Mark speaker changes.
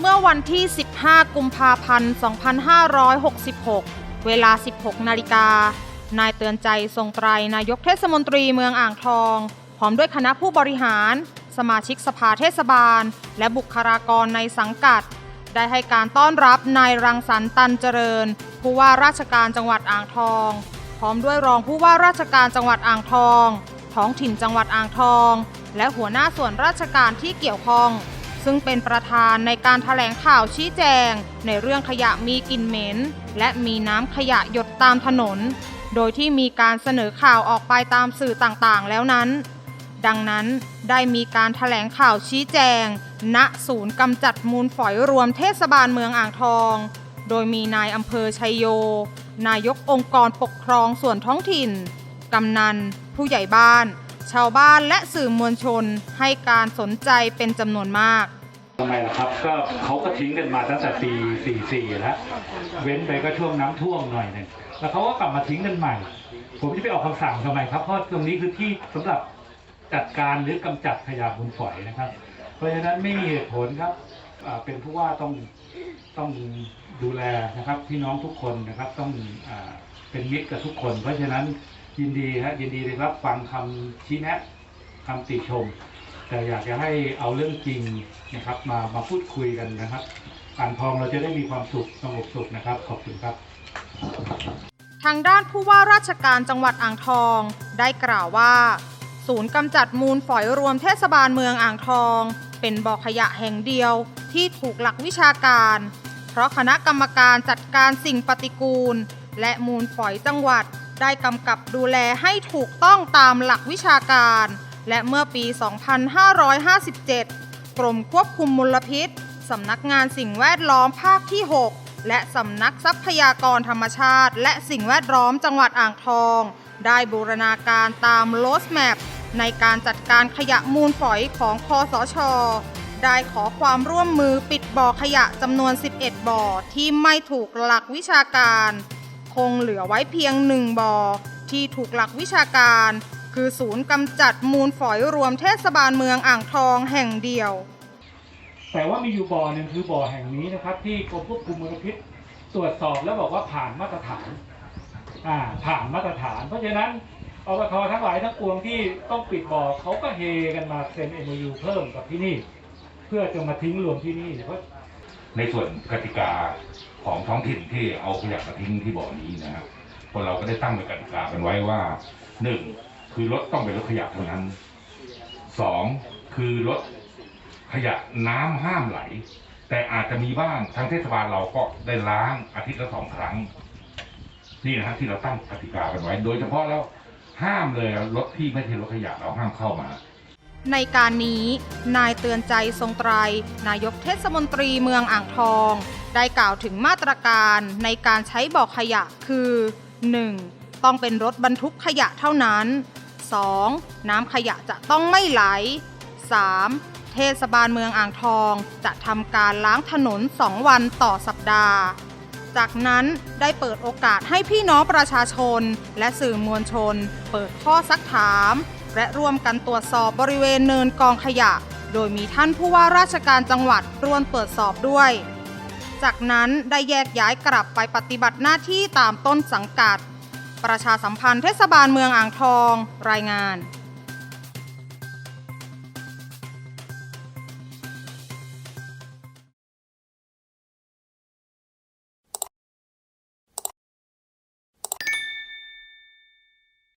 Speaker 1: เมื่อวันที่ 15 กุมภาพันธ์ 2566 เวลา 16 นาฬิกา นายเตือนใจทรงไตรนายกเทศมนตรีเมืองอ่างทอง พร้อมด้วยคณะผู้บริหาร สมาชิกสภาเทศบาล และบุคลากรในสังกัด ได้ให้การต้อนรับนายรังสรรค์ตันเจริญ ผู้ว่าราชการจังหวัดอ่างทอง พร้อมด้วยรองผู้ว่าราชการจังหวัดอ่างทอง ท้องถิ่นจังหวัดอ่างทอง และหัวหน้าส่วนราชการที่เกี่ยวข้อง ซึ่งเป็นประธานในการถแถลงข่าวชี้แจง ในเรื่องขยะมีกลิ่นเหม็น และมีน้ำขยะหยดตามถนน โดยที่มีการเสนอข่าวออกไปตามสื่อต่างๆ แล้วนั้น ดังนั้นได้มีการถแถลงข่าวชี้แจง ณศูนย์กำจัดมูลฝอยรวมเทศบาลเมืองอ่างทอง โดยมีนายอำเภอชัยโย นายกองค์กรปกครองส่วนท้องถิ่น กำนัน ผู้ใหญ่บ้านชาวบ้านและสื่อมวลชนให้การสนใจเป็นจำนวนมาก
Speaker 2: ทำไมล่ะครับก็เขาก็ทิ้งกันมาตั้งแต่ปี 44 แล้ว เว้นไปก็ช่วงน้ำท่วมหน่อยหนึ่งแล้วเขาก็กลับมาทิ้งกันใหม่ ผมจะไปออกคำสั่งทำไมครับ เพราะตรงนี้คือที่สำหรับจัดการหรือกำจัดขยะมูลฝอยนะครับ เพราะฉะนั้นไม่มีเหตุผลครับอ่าเป็นผู้ว่าต้องต้องดูแลนะครับพี่น้องทุกคนนะครับต้องอาเป็นมิตรกับทุกคน เพราะฉะนั้นยินดีฮะยินดีเลยครับฟังคำชี้แนะคำติชม แต่อยากจะให้เอาเรื่องจริงนะครับ มามาพูดคุยกันนะครับอ่างทองเราจะได้มีความสุขสงบสุขนะครับ ขอบคุณครับ
Speaker 1: ทางด้านผู้ว่าราชการจังหวัดอ่างทองได้กล่าวว่า ศูนย์กำจัดมูลฝอยรวมเทศบาลเมืองอ่างทอง เป็นบ่อขยะแห่งเดียวที่ถูกหลักวิชาการ เพราะคณะกรรมการจัดการสิ่งปฏิกูล และมูลฝอยจังหวัดได้กำกับดูแลให้ถูกต้องตามหลักวิชาการ และเมื่อปี 2557 กรมควบคุมมลพิษ สำนักงานสิ่งแวดล้อมภาคที่ 6 และสำนักทรัพยากรธรรมชาติ และสิ่งแวดล้อมจังหวัดอ่างทอง ได้บูรณาการตามโลสแมปในการจัดการขยะมูลฝอยของคอสช ได้ขอความร่วมมือปิดบ่อขยะจำนวน 11 บ่อที่ไม่ถูกหลักวิชาการ คงเหลือไว้เพียงหนึ่งบ่อที่ถูกหลักวิชาการ คือศูนย์กำจัดมูลฝอยรวมเทศบาลเมืองอ่างทองแห่งเดียว
Speaker 2: แต่ว่ามีอยู่บ่อหนึ่งคือบ่อแห่งนี้นะครับ ที่กรมควบคุมมลพิษตรวจสอบแล้วบอกว่าผ่านมาตรฐานอ่าผ่านมาตรฐาน เพราะฉะนั้นอบททั้งหลายทั้งปวงที่ต้องปิดบ่อเขาก็เฮกันมาเซ็นเอ็มยูเพิ่มกับที่นี่ เพื่อจะมาทิ้งรวมที่นี่เพราะ
Speaker 3: ในส่วนกติกาของท้องถิ่นที่เอาขยะมาทิ้งที่บ่อนี้นะครับพวกเราก็ได้ตั้งเป็นกติกากันไว้ว่าหนึ่ง คือรถต้องเป็นรถขยะเท่านั้นสองคือรถขยะน้ำห้ามไหล แต่อาจจะมีบ้างทางเทศบาลเราก็ได้ล้างอาทิตย์ละสองครั้ง นี่นะฮะที่เราตั้งกติกากันไว้ โดยเฉพาะแล้วห้ามเลยรถที่ไม่ใช่รถขยะเราห้ามเข้ามา
Speaker 1: ในการนี้นายเตือนใจทรงไตร นายกเทศมนตรีเมืองอ่างทอง ได้กล่าวถึงมาตรการในการใช้บ่อขยะคือ 1. ต้องเป็นรถบรรทุกขยะเท่านั้น 2. น้ำขยะจะต้องไม่ไหล 3. เทศบาลเมืองอ่างทองจะทำการล้างถนน 2 วันต่อสัปดาห์ จากนั้นได้เปิดโอกาสให้พี่น้องประชาชน และสื่อมวลชน เปิดข้อซักถาม และร่วมกันตรวจสอบบริเวณเนินกองขยะ โดยมีท่านผู้ว่าราชการจังหวัดร่วมตรวจสอบด้วย จากนั้นได้แยกย้ายกลับไปปฏิบัติหน้าที่ตามต้นสังกัด ประชาสัมพันธ์เทศบาลเมืองอ่างทอง รายงาน